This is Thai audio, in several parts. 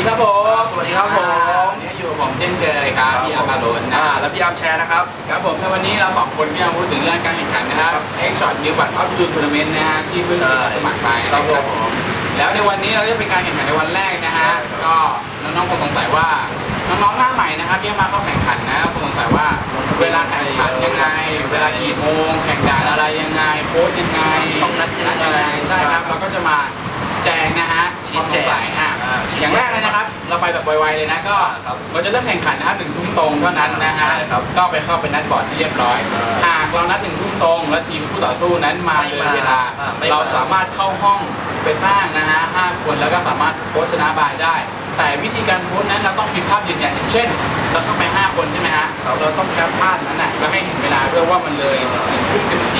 ดีครับผม สวัสดีครับผมวันนี้อยู่กับผมเช่นเคยครับพี่อาคาโรนนะอ่าแล้วพี่อาร์มแชร์นะครับ ครับผมในวันนี้เราสองคนก็ยังพูดถึงเรื่องการแข่งขันนะครับเอ็กช็อตนิวบัตออฟจูนทัวร์นาเมนต์นะฮะที่เพิ่งใช่สมัครไปนะคครัรับบผมแล้วในวันนี้เราจะเป็นการแข่งขันในวันแรกนะฮะใช่ครับก็น้องๆคงสงสัยว่าน้องๆหน้าใหม่นะครับที่มาเข้าแข่งขันนะคงสงสัยว่าเวลาแข่งขันยังไง เวลากี่โมงแข่งด่านอะไรยังไงโค้ชยังไงต้องนัดยังไงยังไงใช่ครับ เลยนะครับเราไปแบบไวๆเลยนะก็ครับเราจะเริ่มแข่งขันนะครับหนึ่งทุ่มตรงเท่านั้นนะฮะใช่ครับก็ไปเข้าเป็นนัดบอร์ดที่เรียบร้อยอ่าหากเรานัดหนึ่งทุ่มตรง และทีมคู่ต่อสู้นั้นมาไม่เลยมาเวลาอ่าไม่มาเราสามารถเข้าห้องไปสร้างนะฮะห้าคนแล้วก็สามารถโค้ชชนะบายได้ แต่วิธีการโค้ชนั้นเราต้องมีภาพยืนยันอย่างเช่น เราเข้าไปห้าคนใช่ไหมฮะครับเราต้องแคปภาพนั้นน่ะแล้วให้เห็นเวลาด้วยว่ามันเลยหนึ่งทุ่มสิบนาที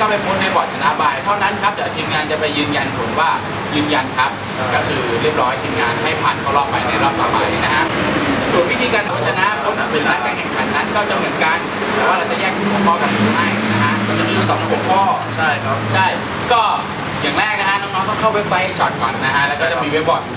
ครับแล้วก็ไปโพสต์ในบอร์ดชนะบาย เท่านั้นครับเดี๋ยวทีมงานจะไปยืนยันผลว่ายืนยันครับอ่าก็คือเรียบร้อยทีมงานให้ผ่านเข้ารอบไปในรอบต่อไปนะฮะส่วนวิธีการเอาชนะผลเป็นนัดการแข่งขันนั้นก็จะเหมือนกันแต่ว่าเราจะแยกหัวข้อกันให้นะฮะมันจะมีอยู่สองหัวข้อใช่ครับใช่ก็อย่างแรกนะฮะน้องๆต้องเข้าเว็บไซต์ช็อตก่อนนะฮะแล้วก็จะมีเว็บบอร์ดอยู่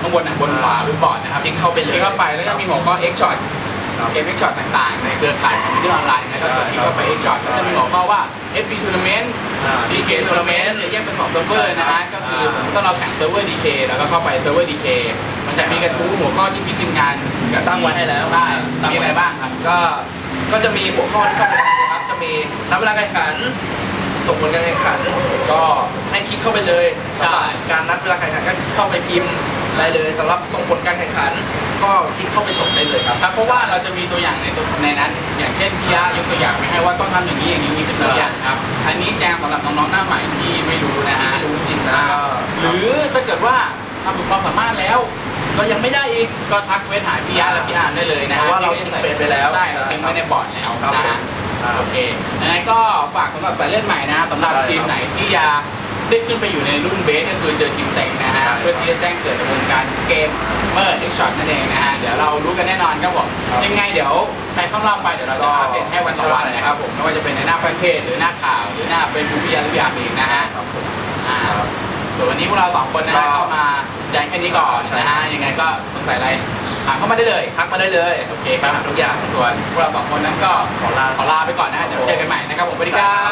ข้างบนนะบนขวาเว็บบอร์ดนะครับคลิกเข้าไปเลยคลิกเข้าไปแล้วก็มีหัวข้อ X shot ครับ เกม X shot ต่างๆ ในเครือข่ายของวิดีโอออนไลน์นะครับใช่กดคลิกเข้าไป X shot แล้วจะมีหัวข้อว่า FP tournament อ่า DK tournament จะแยกเป็นสองเซิร์ฟเวอร์นะฮะก็คืออ่าถ้าเราแข่งเซิร์ฟเวอร์ DK แล้วก็เข้าไปเซิร์ฟเวอร์ DK มันจะมีกระทู้หัวข้อที่พี่ทีมงานกับตั้งไว้ให้แล้วใช่ตั้งไว้มีอะไรบ้างครับก็ก็จะมีหัวข้อที่เข้าไปดูครับจะมีนับเวลาการแข่งขันส่งผลการแข่งขัน ก็ให้คลิกเข้าไปเลยใช่สำหรับการนัดเวลาแข่งขันก็เข้าไปพิมพ์ ได้เลยสำหรับส่งผลการแข่งขัน ก็คลิกเข้าไปส่งได้เลยครับ ครับเพราะว่าเราจะมีตัวอย่างในตัวในนั้น อย่างเช่นพี่ยายกตัวอย่างไปให้ว่าต้องทำอย่างนี้อย่างนี้นี่เป็นตัวอย่างครับ อันนี้แจ้งสำหรับน้องๆหน้าใหม่ที่ไม่รู้นะที่ฮะไม่รู้จริงๆนะอ่าหรือถ้าเกิดว่าทำถูกความสามารถแล้ว ก็ยังไม่ได้อีก ก็ทักเฟซหาพี่ยาและพี่อาร์มได้เลยนะเพราะว่าเราทิ้งเฟซไปแล้วใช่เราทิ้งไว้ในบอร์ดแล้วครับนะฮะอ่าโอเคยังไงก็ฝากสำหรับสายเลือดใหม่นะสำหรับใช่ครับทีมไหนที่อยาก ได้ขึ้นไปอยู่ในรุ่นเบสก็คือเจอทีมเต็งนะฮะใช่ครับเพื่อที่จะแจ้งเกิดในวงการเกมเมอร์เอ็กช็อตนั่นเองนะฮะเดี๋ยวเรารู้กันแน่นอนครับผมครับยังไงเดี๋ยวใครเข้ารอบไปเดี๋ยวเราจะก็อัปเดตให้วันต่อวันใช่นะครับผมไม่ว่าจะเป็นในหน้าแฟนเพจหรือหน้าข่าวหรือหน้าเฟซบุ๊กพี่ยาหรือพี่อาร์มเองนะฮะครับผมอ่าส่วนวันนี้พวกเราสองคนนะฮะก็เข้ามาแจ้งแค่นี้ก่อนใช่นะฮะยังไงก็สงสัยอะไรถามเข้ามาได้เลยทักมาได้เลยโอเคครับทุกอย่างส่วนพวกเราสองคนนั้นก็ขอลาขอลาไปก่อนนะฮะเดี๋ยวเจอกันใหม่นะครับผมสวัสดีครัสบวัสดีครับ